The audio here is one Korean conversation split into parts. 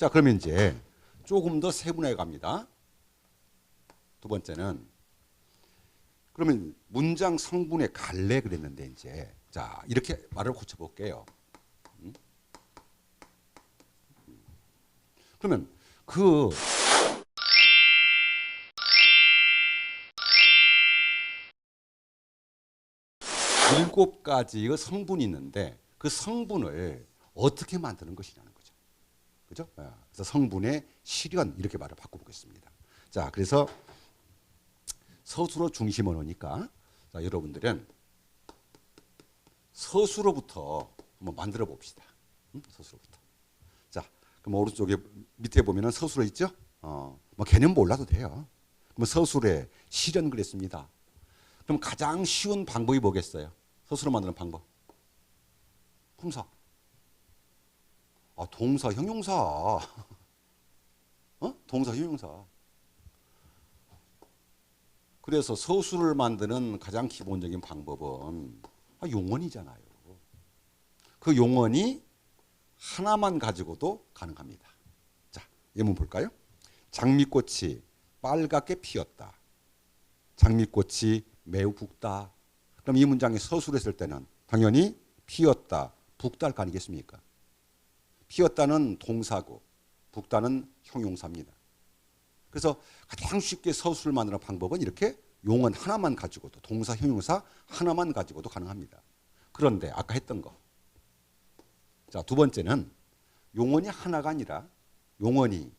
자, 그러면 이제 조금 더 세분화해 갑니다. 두 번째는 그러면 문장 성분의 갈래 그랬는데 이제 자 이렇게 말을 고쳐볼게요. 음? 그러면 그 일곱 가지의 성분이 있는데 그 성분을 어떻게 만드는 것이냐는 거죠. 그죠? 예, 그래서 성분의 실현 이렇게 말을 바꿔보겠습니다. 자, 그래서 서술어 중심 언어니까 자, 여러분들은 서술어부터 한번 만들어 봅시다. 음? 서술어부터. 자, 그럼 오른쪽에 밑에 보면은 서술어 있죠? 어, 뭐 개념 몰라도 돼요. 그럼 서술에 실현 그랬습니다. 그럼 가장 쉬운 방법이 뭐겠어요? 서술어 만드는 방법. 품사. 아, 동사, 형용사. 어? 동사, 형용사. 그래서 서술을 만드는 가장 기본적인 방법은 아, 용언이잖아요. 그 용언이 하나만 가지고도 가능합니다. 자, 예문 볼까요? 장미꽃이 빨갛게 피었다. 장미꽃이 매우 붉다. 그럼 이 문장에 서술을 했을 때는 당연히 피었다, 거 아니겠습니까? 피었다는 동사고 붉다는 형용사입니다. 그래서 가장 쉽게 서술을 만드는 방법은 이렇게 용언 하나만 가지고도 동사, 형용사 하나만 가지고도 가능합니다. 그런데 아까 했던 거. 자, 두 번째는 용언이 하나가 아니라 용언이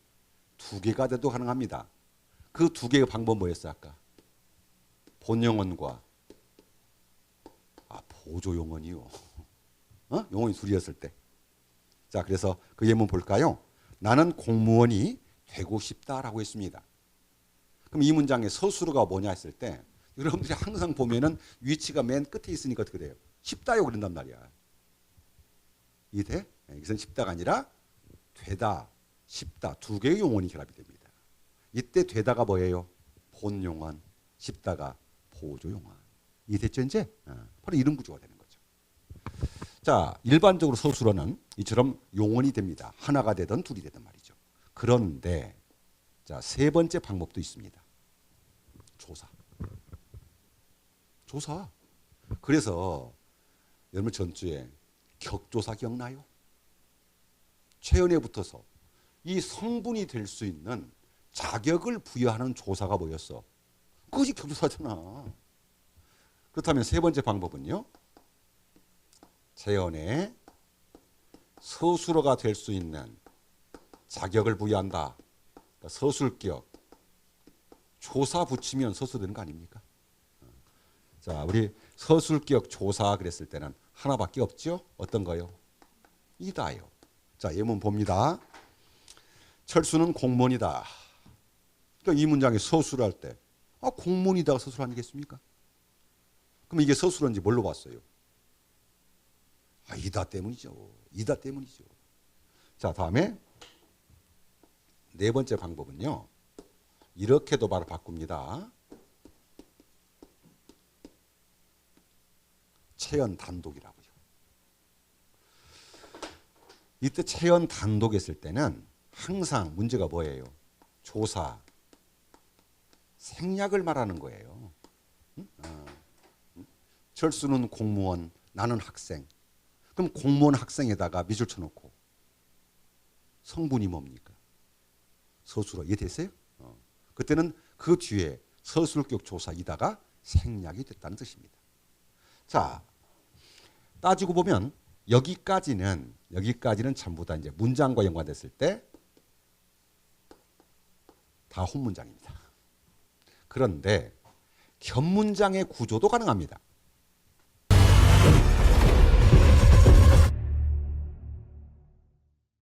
두 개가 돼도 가능합니다. 그 두 개의 방법 뭐였어요, 아까? 본용언과 아, 보조 용언이요. 어? 용언이 둘이었을 때. 자, 그래서 그 예문 볼까요? 나는 공무원이 되고 싶다라고 했습니다. 그럼 이 문장의 서술어가 뭐냐 했을 때 여러분들이 항상 보면은 위치가 맨 끝에 있으니까 그래요. 쉽다요 그런단 말이야. 이해? 네, 이것은 쉽다가 아니라 되다, 쉽다 두 개의 용언이 결합이 됩니다. 이때 되다가 뭐예요? 본 용언, 쉽다가 보조 용언. 이해됐죠 이제? 어, 바로 이런 구조가 되는 거죠. 자, 일반적으로 서술어는 이처럼 용언이 됩니다. 하나가 되든 둘이 되든 말이죠. 그런데 자, 세 번째 방법도 있습니다. 조사. 조사. 그래서 여러분 전주에 격조사 기억나요? 최연에 붙어서 이 성분이 될 수 있는 자격을 부여하는 조사가 뭐였어? 그것이 격조사잖아. 그렇다면 세 번째 방법은요. 재연에 서술어가 될 수 있는 자격을 부여한다. 그러니까 서술격 조사 붙이면 서술 되는 거 아닙니까? 자, 우리 서술격 조사 그랬을 때는 하나밖에 없죠? 어떤 거요? 이다요. 자, 예문 봅니다. 철수는 공무원이다. 그러니까 이 문장에 서술할 때, 아, 공무원이다가 서술 아니겠습니까? 그럼 이게 서술인지 뭘로 봤어요? 아, 이다 때문이죠. 이다 때문이죠. 자, 다음에 네 번째 방법은요. 이렇게도 말을 바꿉니다. 체연 단독이라고요. 이때 체연 단독 했을 때는 항상 문제가 뭐예요? 조사, 생략을 말하는 거예요. 응? 어. 철수는 공무원, 나는 학생. 그럼 공무원 학생에다가 미줄 쳐놓고 성분이 뭡니까? 서술어 이해됐어요? 어. 그때는 그 뒤에 서술격 조사이다가 생략이 됐다는 뜻입니다. 자 따지고 보면 여기까지는 여기까지는 전부 다 이제 문장과 연관됐을 때 다 혼문장입니다. 그런데 견문장의 구조도 가능합니다.